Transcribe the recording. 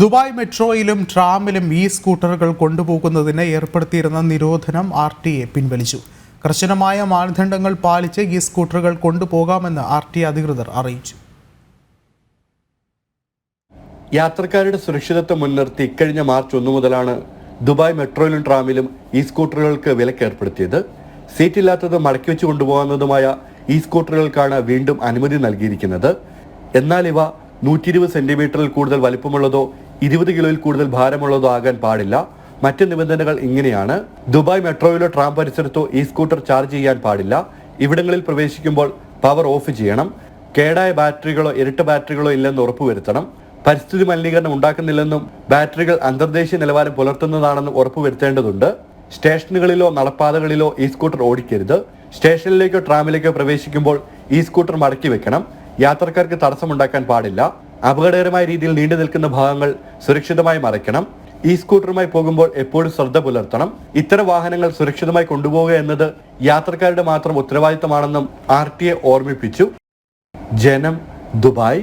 Dubai മെട്രോയിലും ട്രാമിലും E സ്കൂട്ടറുകൾ കൊണ്ടുപോകുന്നതിന് ഏർപ്പെടുത്തിയിരുന്ന നിരോധനം ആർ ടി എ പിൻവലിച്ചു. കർശനമായ മാനദണ്ഡങ്ങൾ പാലിച്ച് ഈ സ്കൂട്ടറുകൾ കൊണ്ടുപോകാമെന്ന് ആർ ടി അധികൃതർ അറിയിച്ചു. യാത്രക്കാരുടെ സുരക്ഷിതത്വം മുൻനിർത്തി ഇക്കഴിഞ്ഞ മാർച്ച് ഒന്നു മുതലാണ് ദുബായ് മെട്രോയിലും ട്രാമിലും ഈ സ്കൂട്ടറുകൾക്ക് വിലക്ക് ഏർപ്പെടുത്തിയത്. ഇല്ലാത്തത് മടക്കി വെച്ച് കൊണ്ടുപോകുന്നതുമായ ഈ സ്കൂട്ടറുകൾക്കാണ് വീണ്ടും അനുമതി നൽകിയിരിക്കുന്നത്. എന്നാൽ ഇവ നൂറ്റി ഇരുപത് സെന്റിമീറ്ററിൽ കൂടുതൽ വലിപ്പമുള്ളതോ ഇരുപത് കിലോയിൽ കൂടുതൽ ഭാരമുള്ളതോ ആകാൻ പാടില്ല. മറ്റ് നിബന്ധനകൾ ഇങ്ങനെയാണ്. ദുബായ് മെട്രോയിലോ ട്രാം പരിസരത്തോ ഈ സ്കൂട്ടർ ചാർജ് ചെയ്യാൻ പാടില്ല. ഇവിടങ്ങളിൽ പ്രവേശിക്കുമ്പോൾ പവർ ഓഫ് ചെയ്യണം. കേടായ ബാറ്ററികളോ ഇരട്ട ബാറ്ററികളോ ഇല്ലെന്ന് ഉറപ്പുവരുത്തണം. പരിസ്ഥിതി മലിനീകരണം ഉണ്ടാക്കുന്നില്ലെന്നും ബാറ്ററികൾ അന്തർദേശീയ നിലവാരം പുലർത്തുന്നതാണെന്നും ഉറപ്പുവരുത്തേണ്ടതുണ്ട്. സ്റ്റേഷനുകളിലോ നടപ്പാതകളിലോ ഈ സ്കൂട്ടർ ഓടിക്കരുത്. സ്റ്റേഷനിലേക്കോ ട്രാമിലേക്കോ പ്രവേശിക്കുമ്പോൾ ഈ സ്കൂട്ടർ മടക്കി വെക്കണം. യാത്രക്കാർക്ക് തടസ്സമുണ്ടാക്കാൻ പാടില്ല. അപകടകരമായ രീതിയിൽ നീണ്ടു നിൽക്കുന്ന ഭാഗങ്ങൾ സുരക്ഷിതമായി മറയ്ക്കണം. ഈ സ്കൂട്ടറുമായി പോകുമ്പോൾ എപ്പോഴും ശ്രദ്ധ പുലർത്തണം. ഇത്തരം വാഹനങ്ങൾ സുരക്ഷിതമായി കൊണ്ടുപോവുക എന്നത് യാത്രക്കാരുടെ മാത്രം ഉത്തരവാദിത്തമാണെന്നും ആർ ടി എ ഓർമ്മിപ്പിച്ചു. ജനം ദുബായ്.